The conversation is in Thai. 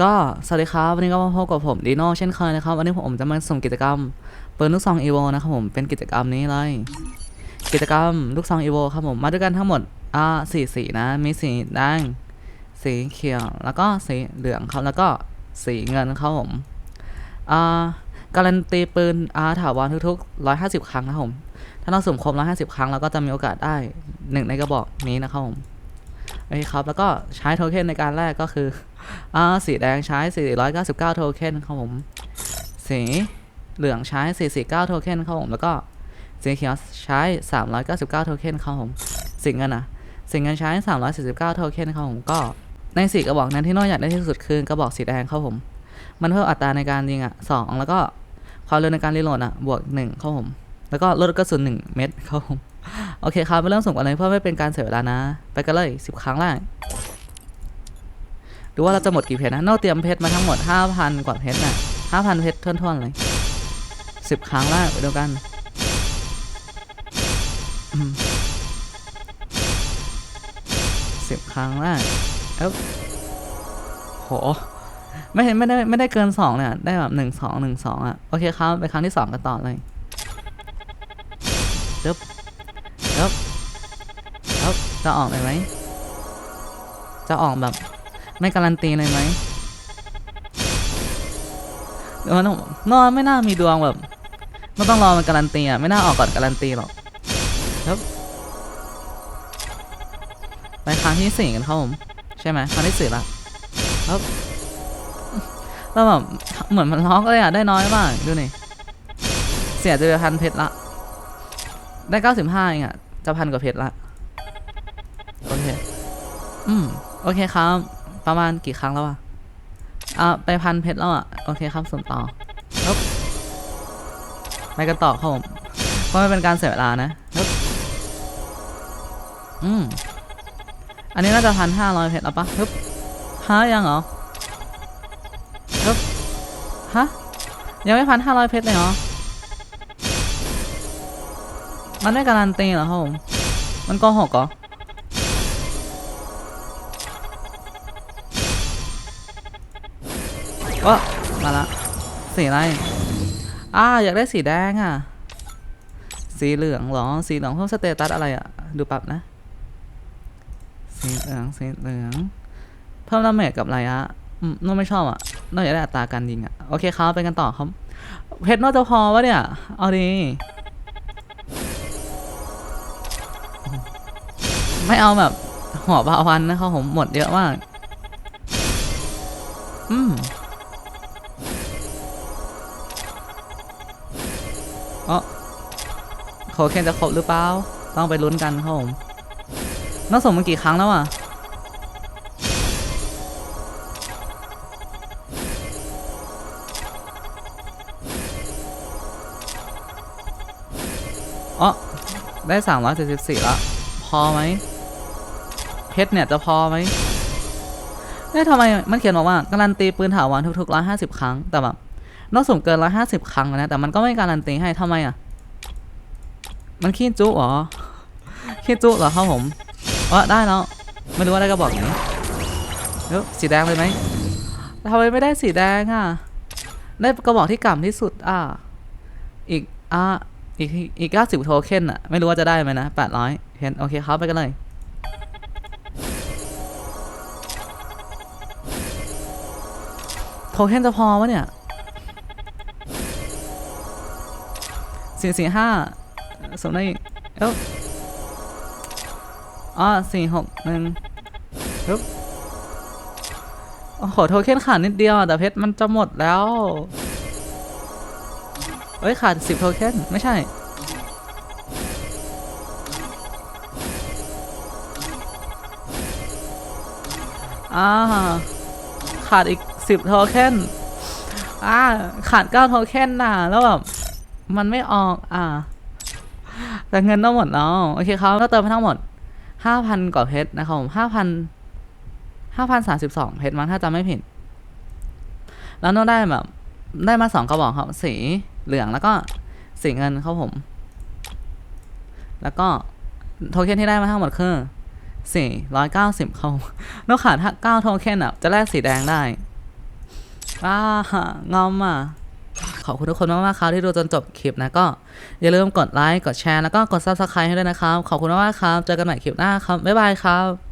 ก็สวัสดีครับ วันนี้ก็มาพบกับผมดีโน่เช่นเคยนะครับ วันนี้ผมจะมาส่งกิจกรรมเปืนลูกซองอีโวนะครับผมเป็นกิจกรรมนี้เลย กิจกรรมลูกซองอีโวครับผมมาด้วยกันทั้งหมดอ่าสี่สีนะมีสีแดงสีเขียวแล้วก็สีเหลืองครับแล้วก็สีเงินครับผมอ่าการันตีปืนอาถาวรทุกๆ 150 ครั้งนะครับผม ถ้าเราสุ่มครบ 150 ครั้งเราก็จะมีโอกาสได้หนึ่งในกระบอกนี้นะครับผมโอเคครับ แล้วก็ใช้โทเค็นในการแรกก็คือ อ่าสีแดงใช้ 499 โทเค็นครับผม สีเหลืองใช้ 449 โทเค็นครับผม แล้วก็สีเขียวใช้ 399 โทเค็นครับผม สีเงินอะสีเงินใช้ 349 โทเค็นครับผม ก็ในสีกระบอกนั้นที่น้อยอยากได้ที่สุดคือกระบอกสีแดงครับผม มันเพิ่มอัตราในการยิงอะ2แล้วก็ความเร็วในการรีโหลดอะบวก1ครับผม แล้วก็ลดกระสุน1เม็ดครับผม โอเคครับไปเริ่มส่งกันเลยเพื่อไม่เป็นการเสียเวลานะ ไปกันเลย10ครั้งแรก ดูว่าเราจะหมดกี่เพชรนะโน่เตรียมเพชรมาทั้งหมด 5,000 กว่าเพชรนะ5,000 เพชรท่วนๆเลย10 ครั้งแรกไปดูกันสิบครั้งแรกเอ๊บโหไม่เห็นไม่ได้ไม่ได้เกินสองเนี่ยได้แบบหนึ่งสองหนึ่งสองอะ โอเคครับ ไปครั้งที่สองกันต่อเลยเอ๊บเอ๊บเอ๊บจะออกเลยไหม จะออกแบบ ไม่การันตีเลยไหมเดี๋ยวนนอนไม่น่ามีดวงแบบไม่ต้องรอมันการันตีอะไม่น่าออกก่อนการันตีหรอกครับไปครั้งที่สี่กันครับผมใช่ไหมครั้งที่สี่ละครับแล้วแบบเหมือนมันล็อกเลยอะได้น้อยมากดูนี่เสียจะไปพันเพชรละได้เก้าสิบห้าเองอะจะพันกว่าเพชรละโอเค อืม โอเคครับ ประมาณกี่ครั้งแล้วอะอะไปพันเพชรแล้วอะโอเคครับส่วนต่อปึ๊บไปกันต่อครับผมเพราะไม่เป็นการเสียเวลานะปึ๊บอืมอันนี้น่าจะพันห้าร้อยเพชรแล้วปะปึ๊บฮะยังเหรอปึ๊บฮะยังไม่พันห้าร้อยเพชรเลยเหรอ มันไม่การันตีเหรอครับผม มันโกหกเหรอ ว่ามาละสีอะไรอ่าอยากได้สีแดงอะ สีเหลืองหรอ สีเหลืองเพิ่มสเตตัสอะไรอะ ดูปรับนะ สีเหลือง สีเหลือง เพิ่มดาเมจกับอะไรอะอืมน้องไม่ชอบอะน้องอยากได้อัตราการยิงอะ โอเคครับไปกันต่อครับ เพชรน่าจะพอวะเนี่ย เอาดี ไม่เอาแบบหัวบาวันนะครับผมหมดเยอะมาก อืม อ๋อโคเคนจะครบหรือเปล่า ต้องไปลุ้นกันครับผมน้องส่งมากี่ครั้งแล้วอะอ๋อได้สามร้อยเจ็ดสิบสี่ละ พอไหมเพชรเนี่ยจะพอไหมเอ๊ะทำไมมันเขียนบอกว่าการันตีปืนถาวรทุกๆร้อยห้าสิบครั้งแต่แบบ นอกสุ่มเกินร้อยห้าสิบครั้งนะ แต่มันก็ไม่การันตีให้ทำไมอะ มันขี้จุเหรอขี้จุเหรอครับผมเออได้แล้ว ไม่รู้ว่าได้กระบอกไหนเดี๋ยวสีแดงเลยไหมทำไมไม่ได้สีแดงอะ ได้กระบอกที่กล่ำที่สุดอะ อีกอะอีกอีกเก้าสิบโทเค็นอะ ไม่รู้ว่าจะได้ไหมนะแปดร้อยเห็นโอเคครับไปกันเลยโทเค็นจะพอวะเนี่ย สี่สี่ห้าสมได้อีกเอ้าอ๋อสี่หกหนึ่งปึ๊บโอ้โหโทเค็นขาดนิดเดียวแต่เพชรมันจะหมดแล้วเอ้ยขาดสิบโทเค็นไม่ใช่อ่าขาดอีกสิบโทเค็นอ่าขาดเก้าโทเค็นน่ะแล้วแบบ มันไม่ออกอ่า แต่เงินต้องหมดแล้วโอเคครับก็เติมไปทั้งหมดห้าพันกว่าเพชรนะครับผมห้าพันห้าพันสามสิบสองเพชรมั้งถ้าจำไม่ผิด แล้วโน้ตได้แบบได้มาสองกระบอกครับ สีเหลืองแล้วก็สีเงินครับผม แล้วก็โทเค็นที่ได้มาทั้งหมดคือสี่ร้อยเก้าสิบเขาโน้ตขาดเก้าโทเค็นอะจะแลกสีแดงได้อ้างอมอะ ขอบคุณทุกคนมากๆครับที่ดูจนจบคลิปนะก็อย่าลืมกดไลค์กดแชร์แล้วก็กด subscribe ให้ด้วยนะครับขอบคุณมากๆครับเจอกันใหม่คลิปหน้าครับบ๊ายบายครับ